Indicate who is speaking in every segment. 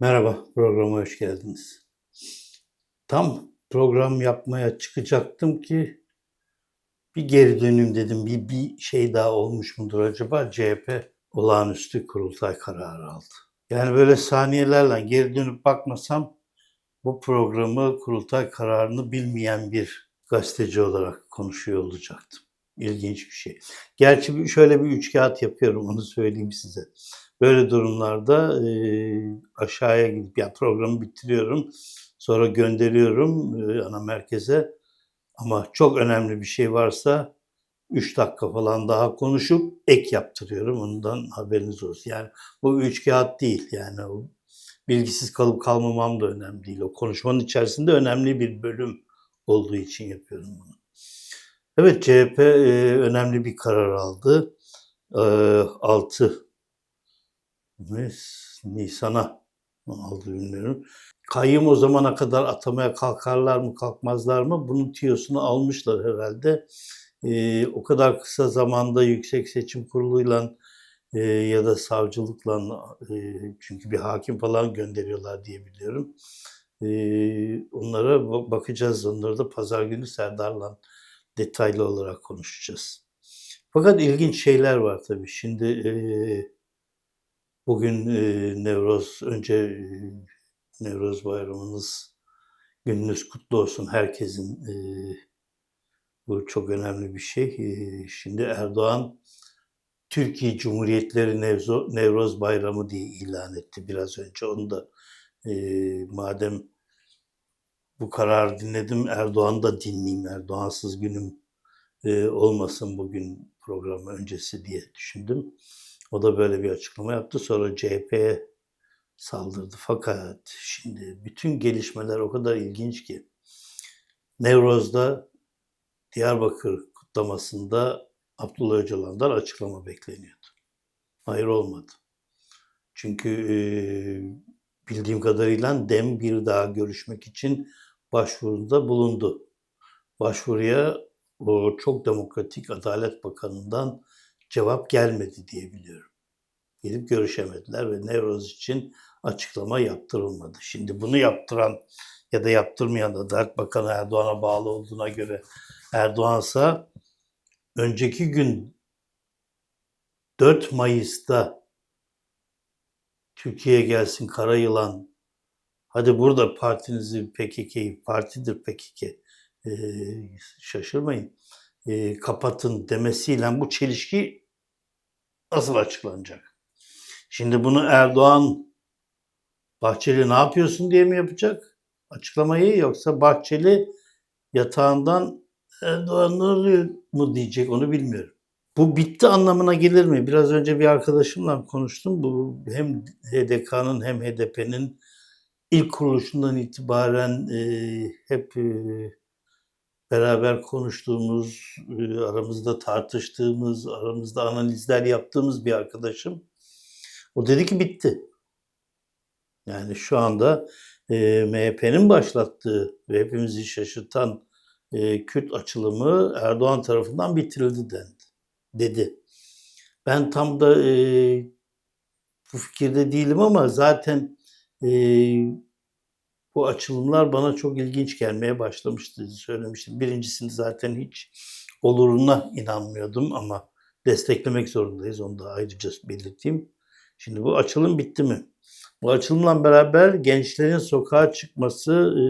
Speaker 1: Merhaba, programa hoş geldiniz. Tam program yapmaya çıkacaktım ki bir geri döneyim dedim. Bir, bir şey daha olmuş mudur acaba? CHP olağanüstü kurultay kararı aldı. Yani böyle saniyelerle geri dönüp bakmasam bu programı kurultay kararını bilmeyen bir gazeteci olarak konuşuyor olacaktım. İlginç bir şey. Gerçi şöyle bir üç kağıt yapıyorum onu söyleyeyim size. Böyle durumlarda e, aşağıya gidip ya programı bitiriyorum. Sonra gönderiyorum e, ana merkeze. Ama çok önemli bir şey varsa 3 dakika falan daha konuşup ek yaptırıyorum. Ondan haberiniz olsun. Yani bu üç kağıt değil. Yani o bilgisiz kalıp kalmamam da önemli değil. O konuşmanın içerisinde önemli bir bölüm olduğu için yapıyorum bunu. Evet CHP e, önemli bir karar aldı. E, 6 Nis- Nisan'a aldı bilmiyorum. Kayyum o zamana kadar atamaya kalkarlar mı kalkmazlar mı? Bunun tiyosunu almışlar herhalde. Ee, o kadar kısa zamanda Yüksek Seçim Kurulu'yla e, ya da savcılıkla e, çünkü bir hakim falan gönderiyorlar diye biliyorum. E, onlara ba- bakacağız. Onları da pazar günü Serdar'la detaylı olarak konuşacağız. Fakat ilginç şeyler var tabii. Şimdi e, Bugün e, Nevroz, önce e, Nevroz bayramınız, gününüz kutlu olsun herkesin. E, bu çok önemli bir şey. E, şimdi Erdoğan Türkiye Cumhuriyetleri Nevzo, Nevroz Bayramı diye ilan etti biraz önce. Onu da e, madem bu kararı dinledim Erdoğan da dinleyeyim. Erdoğansız günüm e, olmasın bugün programı öncesi diye düşündüm. O da böyle bir açıklama yaptı. Sonra CHP'ye saldırdı. Fakat şimdi bütün gelişmeler o kadar ilginç ki Nevroz'da Diyarbakır kutlamasında Abdullah Öcalan'dan açıklama bekleniyordu. Hayır olmadı. Çünkü e, bildiğim kadarıyla DEM bir daha görüşmek için başvuruda bulundu. Başvuruya o çok demokratik Adalet Bakanı'ndan cevap gelmedi diye biliyorum. Gidip görüşemediler ve Nevroz için açıklama yaptırılmadı. Şimdi bunu yaptıran ya da yaptırmayan Adalet Bakanı Erdoğan'a bağlı olduğuna göre Erdoğan'sa önceki gün 4 Mayıs'ta Türkiye'ye gelsin kara yılan hadi burada partinizi PKK'yı partidir PKK ee, şaşırmayın e, kapatın demesiyle bu çelişki nasıl açıklanacak? Şimdi bunu Erdoğan Bahçeli ne yapıyorsun diye mi yapacak açıklamayı yoksa Bahçeli yatağından Erdoğan ne oluyor mu diyecek onu bilmiyorum. Bu bitti anlamına gelir mi? Biraz önce bir arkadaşımla konuştum. Bu hem HDK'nın hem HDP'nin ilk kuruluşundan itibaren e, hep e, beraber konuştuğumuz, e, aramızda tartıştığımız, aramızda analizler yaptığımız bir arkadaşım. O dedi ki bitti. Yani şu anda e, MHP'nin başlattığı ve hepimizi şaşırtan e, Kürt açılımı Erdoğan tarafından bitirildi dendi, dedi. Ben tam da e, bu fikirde değilim ama zaten e, bu açılımlar bana çok ilginç gelmeye başlamıştı söylemiştim. Birincisini zaten hiç oluruna inanmıyordum ama desteklemek zorundayız. Onu da ayrıca belirteyim. Şimdi bu açılım bitti mi? Bu açılımla beraber gençlerin sokağa çıkması e,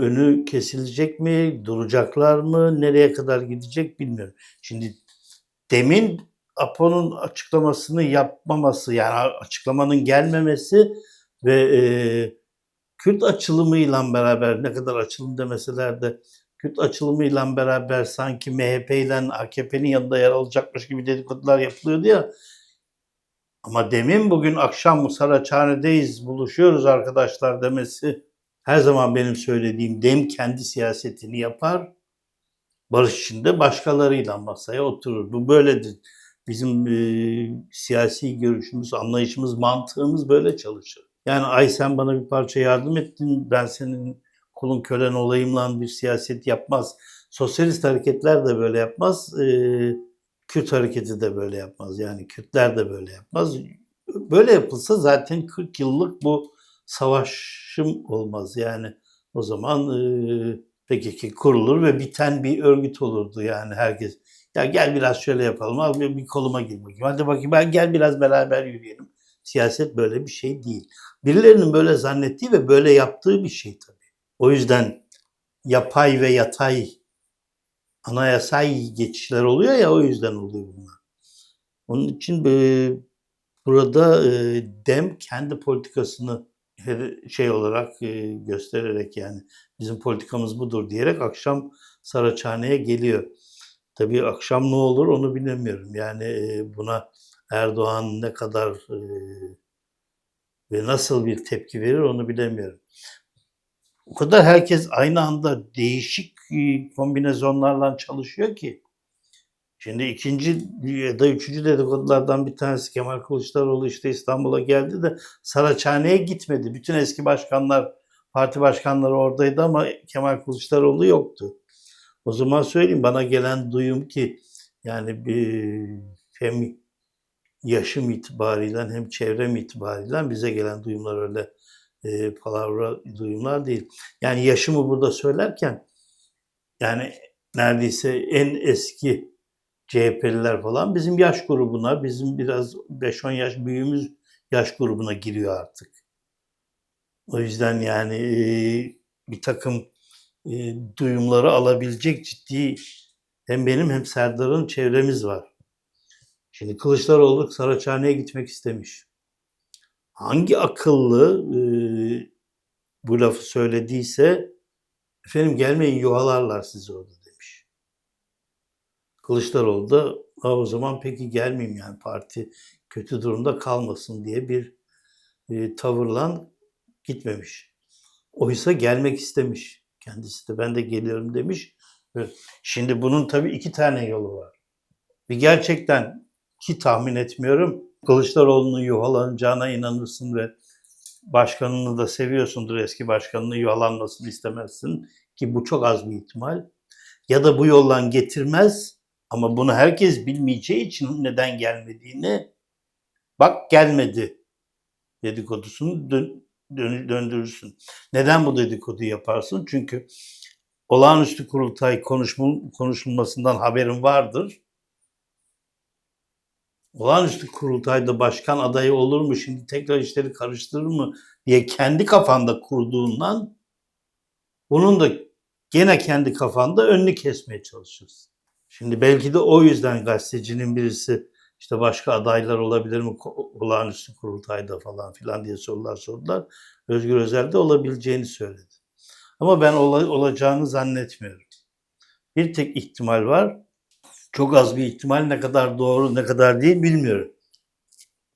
Speaker 1: önü kesilecek mi? Duracaklar mı? Nereye kadar gidecek bilmiyorum. Şimdi demin Apo'nun açıklamasını yapmaması yani açıklamanın gelmemesi ve e, Kürt açılımıyla beraber ne kadar açılım demeseler de Kürt açılımıyla beraber sanki MHP ile AKP'nin yanında yer alacakmış gibi dedikodular yapılıyordu ya. Ama demin bugün akşam Saraçhane'deyiz buluşuyoruz arkadaşlar demesi her zaman benim söylediğim dem kendi siyasetini yapar. Barış içinde başkalarıyla masaya oturur. Bu böyledir. Bizim e, siyasi görüşümüz, anlayışımız, mantığımız böyle çalışır. Yani ay sen bana bir parça yardım ettin, ben senin kulun kölen olayımla bir siyaset yapmaz. Sosyalist hareketler de böyle yapmaz. Ee, Kürt hareketi de böyle yapmaz. Yani Kürtler de böyle yapmaz. Böyle yapılsa zaten 40 yıllık bu savaşım olmaz. Yani o zaman e, PKK kurulur ve biten bir örgüt olurdu yani herkes. Ya gel biraz şöyle yapalım, al bir, koluma gir bakayım. Hadi bakayım ben gel biraz beraber yürüyelim. Siyaset böyle bir şey değil. Birilerinin böyle zannettiği ve böyle yaptığı bir şey tabii. O yüzden yapay ve yatay anayasal geçişler oluyor ya o yüzden oluyor bunlar. Onun için e, burada e, dem kendi politikasını her- şey olarak e, göstererek yani bizim politikamız budur diyerek akşam Saraçhane'ye geliyor. Tabii akşam ne olur onu bilemiyorum. Yani e, buna Erdoğan ne kadar e, ve nasıl bir tepki verir onu bilemiyorum. O kadar herkes aynı anda değişik e, kombinasyonlarla çalışıyor ki. Şimdi ikinci ya da üçüncü dedikodulardan bir tanesi Kemal Kılıçdaroğlu işte İstanbul'a geldi de Saraçhane'ye gitmedi. Bütün eski başkanlar, parti başkanları oradaydı ama Kemal Kılıçdaroğlu yoktu. O zaman söyleyeyim bana gelen duyum ki yani bir hem yaşım itibariyle hem çevrem itibariyle bize gelen duyumlar öyle e, palavra duyumlar değil. Yani yaşımı burada söylerken yani neredeyse en eski CHP'liler falan bizim yaş grubuna, bizim biraz 5-10 yaş büyüğümüz yaş grubuna giriyor artık. O yüzden yani e, bir takım e, duyumları alabilecek ciddi hem benim hem Serdar'ın çevremiz var. Şimdi Kılıçdaroğlu Saraçhane'ye gitmek istemiş. Hangi akıllı e, bu lafı söylediyse efendim gelmeyin yuhalarlar sizi orada demiş. Kılıçdaroğlu da "Ha, o zaman peki gelmeyeyim yani parti kötü durumda kalmasın diye bir e, tavırla gitmemiş. Oysa gelmek istemiş. Kendisi de ben de geliyorum demiş. Şimdi bunun tabii iki tane yolu var. Bir gerçekten ki tahmin etmiyorum Kılıçdaroğlu'nun yuhalanacağına inanırsın ve başkanını da seviyorsundur eski başkanını yuhalanmasını istemezsin ki bu çok az bir ihtimal. Ya da bu yoldan getirmez ama bunu herkes bilmeyeceği için neden gelmediğini bak gelmedi dedikodusunu dön- dön- döndürürsün. Neden bu dedikodu yaparsın? Çünkü olağanüstü kurultay konuşmul- konuşulmasından haberin vardır. Olağanüstü kurultayda başkan adayı olur mu şimdi tekrar işleri karıştırır mı diye kendi kafanda kurduğundan bunun da gene kendi kafanda önünü kesmeye çalışıyorsun. Şimdi belki de o yüzden gazetecinin birisi işte başka adaylar olabilir mi olağanüstü kurultayda falan filan diye sorular sordular. Özgür Özel de olabileceğini söyledi. Ama ben ola- olacağını zannetmiyorum. Bir tek ihtimal var. Çok az bir ihtimal ne kadar doğru ne kadar değil bilmiyorum.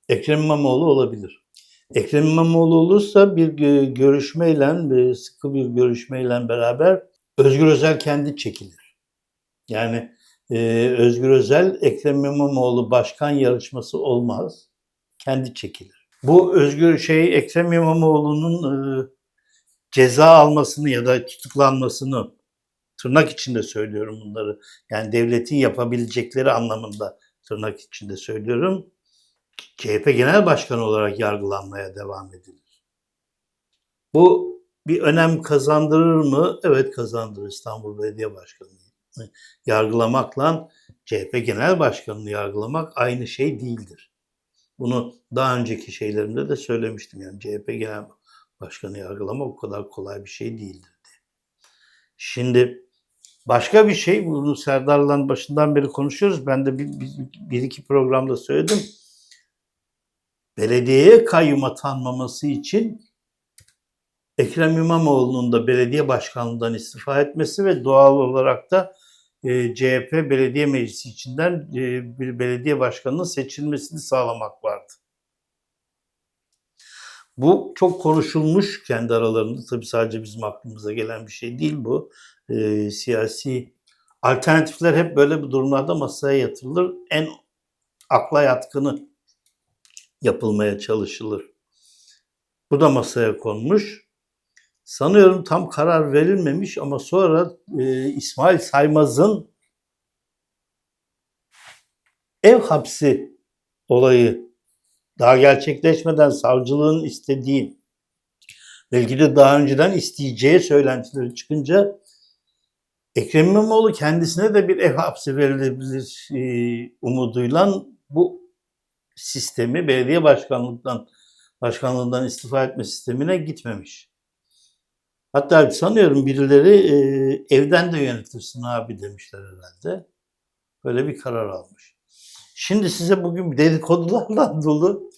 Speaker 1: Ekrem İmamoğlu olabilir. Ekrem İmamoğlu olursa bir gö- görüşmeyle, bir sıkı bir görüşmeyle beraber Özgür Özel kendi çekilir. Yani e, Özgür Özel, Ekrem İmamoğlu başkan yarışması olmaz. Kendi çekilir. Bu Özgür şey Ekrem İmamoğlu'nun e, ceza almasını ya da tutuklanmasını tırnak içinde söylüyorum bunları. Yani devletin yapabilecekleri anlamında tırnak içinde söylüyorum. CHP Genel Başkanı olarak yargılanmaya devam edilir. Bu bir önem kazandırır mı? Evet kazandırır İstanbul Belediye Başkanı'nı. Yargılamakla CHP Genel Başkanı'nı yargılamak aynı şey değildir. Bunu daha önceki şeylerimde de söylemiştim. Yani CHP Genel Başkanı yargılamak o kadar kolay bir şey değildir diye. Şimdi başka bir şey, bunu Serdar'la başından beri konuşuyoruz. Ben de bir, bir, bir iki programda söyledim. Belediyeye kayyum atanmaması için Ekrem İmamoğlu'nun da belediye başkanlığından istifa etmesi ve doğal olarak da e, CHP belediye meclisi içinden e, bir belediye başkanının seçilmesini sağlamak vardı. Bu çok konuşulmuş kendi aralarında. Tabii sadece bizim aklımıza gelen bir şey değil bu. E, siyasi alternatifler hep böyle bu durumlarda masaya yatırılır. En akla yatkını yapılmaya çalışılır. Bu da masaya konmuş. Sanıyorum tam karar verilmemiş ama sonra e, İsmail Saymaz'ın ev hapsi olayı daha gerçekleşmeden savcılığın istediği Belki de daha önceden isteyeceği söylentileri çıkınca Ekrem İmamoğlu kendisine de bir ev hapsi verilebilir e, umuduyla bu sistemi belediye başkanlıktan başkanlığından istifa etme sistemine gitmemiş. Hatta sanıyorum birileri e, evden de yönetirsin abi demişler herhalde. Böyle bir karar almış. Şimdi size bugün dedikodularla dolu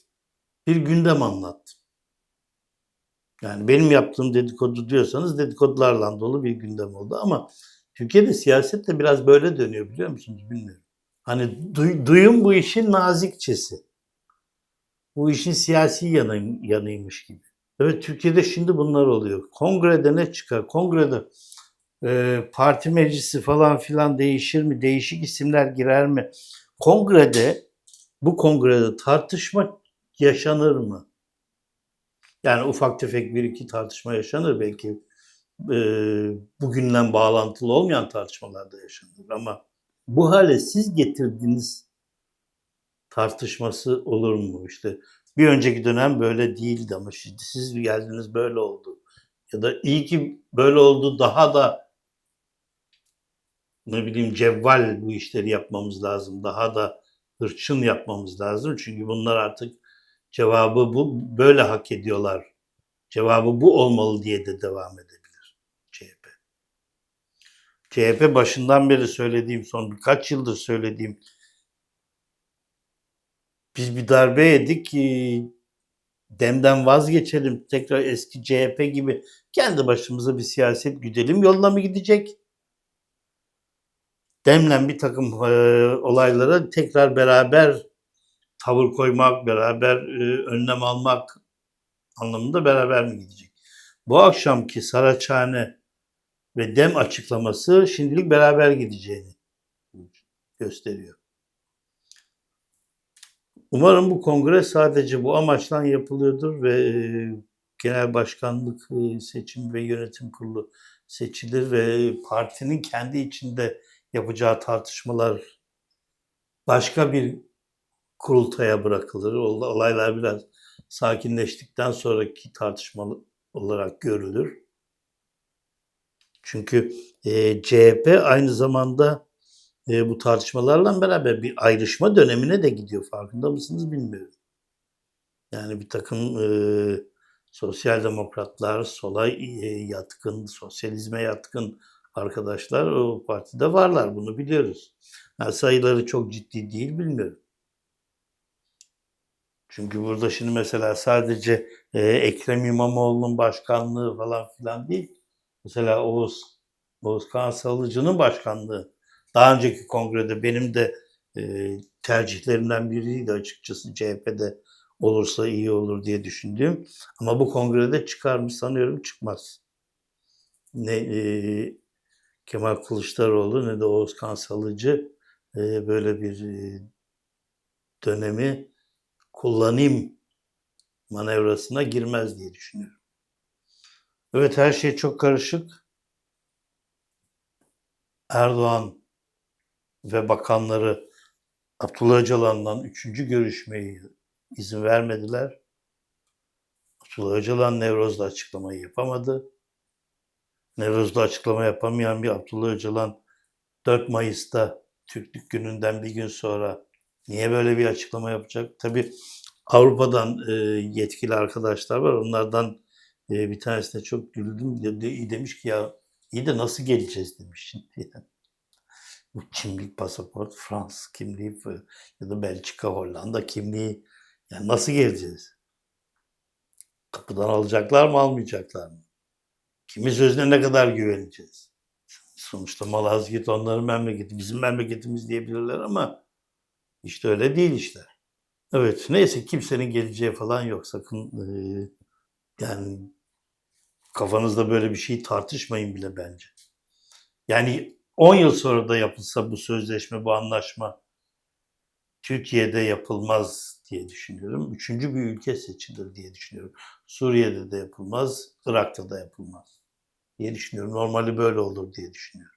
Speaker 1: bir gündem anlattım. Yani benim yaptığım dedikodu diyorsanız dedikodularla dolu bir gündem oldu ama Türkiye'de siyaset de biraz böyle dönüyor biliyor musunuz bilmiyorum. Hani duy- duyum bu işin nazikçesi. Bu işin siyasi yanı, yanıymış gibi. Evet Türkiye'de şimdi bunlar oluyor. Kongrede ne çıkar? Kongrede e, parti meclisi falan filan değişir mi? Değişik isimler girer mi? Kongrede bu kongrede tartışma yaşanır mı? Yani ufak tefek bir iki tartışma yaşanır belki e, bugünden bağlantılı olmayan tartışmalar da yaşanır ama bu hale siz getirdiğiniz tartışması olur mu? İşte bir önceki dönem böyle değildi ama şimdi siz geldiniz böyle oldu. Ya da iyi ki böyle oldu daha da ne bileyim cevval bu işleri yapmamız lazım. Daha da hırçın yapmamız lazım. Çünkü bunlar artık cevabı bu böyle hak ediyorlar. Cevabı bu olmalı diye de devam edebilir CHP. CHP başından beri söylediğim, son birkaç yıldır söylediğim biz bir darbe yedik ki demden vazgeçelim. Tekrar eski CHP gibi kendi başımıza bir siyaset güdelim yoluna mı gidecek? Demlen bir takım e, olaylara tekrar beraber tavır koymak, beraber e, önlem almak anlamında beraber mi gidecek? Bu akşamki Saraçhane ve Dem açıklaması şimdilik beraber gideceğini gösteriyor. Umarım bu kongre sadece bu amaçla yapılıyordur ve e, genel başkanlık e, seçim ve yönetim kurulu seçilir ve partinin kendi içinde yapacağı tartışmalar başka bir kurultaya bırakılır. Ol- Olaylar biraz sakinleştikten sonraki tartışma olarak görülür. Çünkü e, CHP aynı zamanda e, bu tartışmalarla beraber bir ayrışma dönemine de gidiyor. Farkında mısınız bilmiyorum. Yani bir takım e, sosyal demokratlar, sola e, yatkın, sosyalizme yatkın arkadaşlar o partide varlar. Bunu biliyoruz. Yani sayıları çok ciddi değil bilmiyorum. Çünkü burada şimdi mesela sadece e, Ekrem İmamoğlu'nun başkanlığı falan filan değil. Mesela Oğuz, Oğuz Kağan Salıcı'nın başkanlığı. Daha önceki kongrede benim de e, tercihlerimden biriydi açıkçası CHP'de olursa iyi olur diye düşündüğüm. Ama bu kongrede çıkar mı sanıyorum çıkmaz. Ne e, Kemal Kılıçdaroğlu ne de Oğuz Kansalıcı e, böyle bir e, dönemi kullanayım manevrasına girmez diye düşünüyorum. Evet her şey çok karışık. Erdoğan ve bakanları Abdullah Öcalan'dan üçüncü görüşmeyi izin vermediler. Abdullah Öcalan Nevroz'da açıklamayı yapamadı. Nevroz'da açıklama yapamayan bir Abdullah Öcalan 4 Mayıs'ta Türklük gününden bir gün sonra niye böyle bir açıklama yapacak? Tabi Avrupa'dan e, yetkili arkadaşlar var. Onlardan e, bir tanesine çok güldüm. De, de- demiş ki ya iyi de nasıl geleceğiz demiş şimdi. Bu kimlik, pasaport, Fransız kimliği ya da Belçika, Hollanda kimliği. Yani nasıl geleceğiz? Kapıdan alacaklar mı, almayacaklar mı? Kimin sözüne ne kadar güveneceğiz? Sonuçta Malazgirt onların memleketi, bizim memleketimiz diyebilirler ama işte öyle değil işte. Evet, neyse kimsenin geleceği falan yok. Sakın eee, yani kafanızda böyle bir şey tartışmayın bile bence. Yani 10 yıl sonra da yapılsa bu sözleşme, bu anlaşma Türkiye'de yapılmaz diye düşünüyorum. Üçüncü bir ülke seçilir diye düşünüyorum. Suriye'de de yapılmaz, Irak'ta da yapılmaz diye düşünüyorum. Normali böyle olur diye düşünüyorum.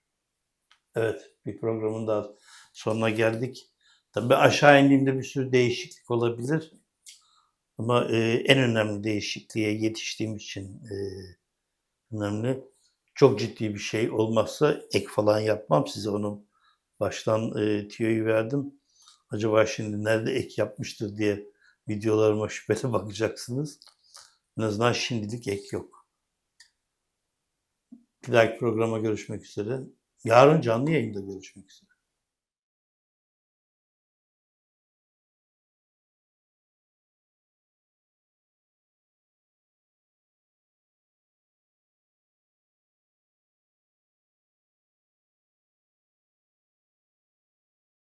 Speaker 1: Evet, bir programın daha sonuna geldik. Tabii aşağı indiğimde bir sürü değişiklik olabilir. Ama e, en önemli değişikliğe yetiştiğim için e, önemli. Çok ciddi bir şey olmazsa ek falan yapmam size onu baştan e, tüyoyu verdim. Acaba şimdi nerede ek yapmıştır diye videolarıma şüpheli bakacaksınız. En azından şimdilik ek yok. Bir dahaki programa görüşmek üzere. Yarın canlı yayında görüşmek üzere.